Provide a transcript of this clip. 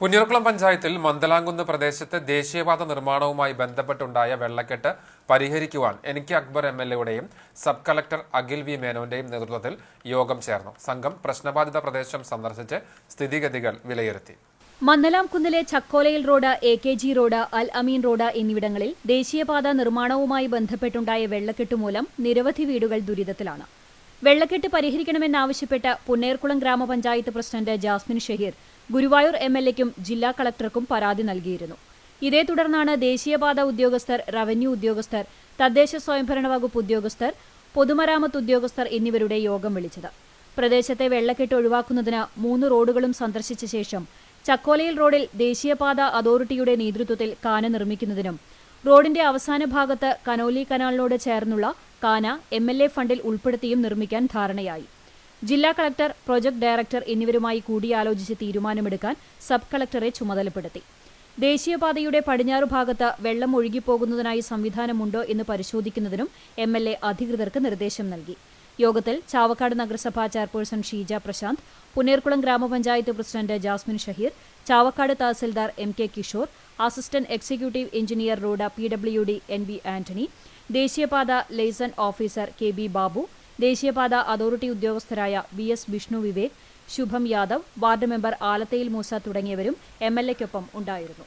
പുന്നൂർക്കുളം പഞ്ചായത്തിൽ മന്ദലാംകുന്ന് പ്രദേശത്ത് ദേശീയപാത നിർമ്മാണവുമായി ബന്ധപ്പെട്ടുണ്ടായ വെള്ളക്കെട്ട് പരിഹരിക്കുവാൻ N K Akbar M L എയുടെയും സബ് കളക്ടർ അഖിൽ വി മേനോന്റെയും നേതൃത്വത്തിൽ യോഗം ചേർന്നു. സംഘം പ്രശ്നബാധിത പ്രദേശം സന്ദർശിച്ച് സ്ഥിതിഗതികൾ വിലയിരുത്തി. മന്നലാം കുന്നിലെ ചക്കോലയിൽ road A K G road Al Ameen road എന്നിവിടങ്ങളിൽ ദേശീയപാത നിർമ്മാണവുമായി ബന്ധപ്പെട്ടുണ്ടായ വെള്ളക്കെട്ട് മൂലം നിരവധി വീടുകൾ ദുരിതത്തിലാണ്. വെള്ളക്കെട്ട് പരിഹരിക്കണമെന്നാവശ്യപ്പെട്ട് പുന്നേർകുളം ഗ്രാമപഞ്ചായത്ത് president Jasmin Shaheer Guruvayur M L എക്കും ജില്ലാ കളക്ടർക്കും പരാതി നൽകിയിരുന്നു. ഇതേ തുടർന്നാണ് ദേശീയപാത ഉദ്യോഗസ്ഥർ റവന്യൂ ഉദ്യോഗസ്ഥർ തദ്ദേശ സ്വയംഭരണ വകുപ്പ് ഉദ്യോഗസ്ഥർ പൊതുമരാമത്ത് ഉദ്യോഗസ്ഥർ എന്നിവരുടെ യോഗം വിളിച്ചത്. പ്രദേശത്തെ വെള്ളക്കെട്ട് ഒഴിവാക്കുന്നതിന് മൂന്ന് റോഡുകളും സന്ദർശിച്ച ശേഷം ചക്കോലയിൽ റോഡിൽ ദേശീയപാത അതോറിറ്റിയുടെ നേതൃത്വത്തിൽ കാന നിർമ്മിക്കുന്നതിനും റോഡിന്റെ അവസാന ഭാഗത്ത് കനോലി കനാലിനോട് ചേർന്നുള്ള കാന എം ഫണ്ടിൽ ഉൾപ്പെടുത്തിയും നിർമ്മിക്കാൻ ധാരണയായി. ജില്ലാ കളക്ടർ പ്രൊജക്ട് ഡയറക്ടർ എന്നിവരുമായി കൂടിയാലോചിച്ച് തീരുമാനമെടുക്കാൻ സബ് കളക്ടറെ ചുമതലപ്പെടുത്തി. ദേശീയപാതയുടെ പടിഞ്ഞാറ് ഭാഗത്ത് വെള്ളം ഒഴുകിപ്പോകുന്നതിനായി സംവിധാനമുണ്ടോ എന്ന് പരിശോധിക്കുന്നതിനും എം എൽ എ അധികൃതർക്ക് നിർദ്ദേശം നൽകി. യോഗത്തിൽ ചാവക്കാട് നഗരസഭാ ചെയർപേഴ്സൺ ഷീജ പ്രശാന്ത് പുന്നേർകുളം ഗ്രാമപഞ്ചായത്ത് president Jasmin Shaheer Chavakkad tahsildar M K Kishore assistant executive engineer road P W D N B Antony ദേശീയപാത liaison officer K B Babu ദേശീയപാത authority ഉദ്യോഗസ്ഥരായ V S Vishnu Vivek Shubham Yadav ward member Alathayil Moosa തുടങ്ങിയവരും M L എക്കൊപ്പം ഉണ്ടായിരുന്നു.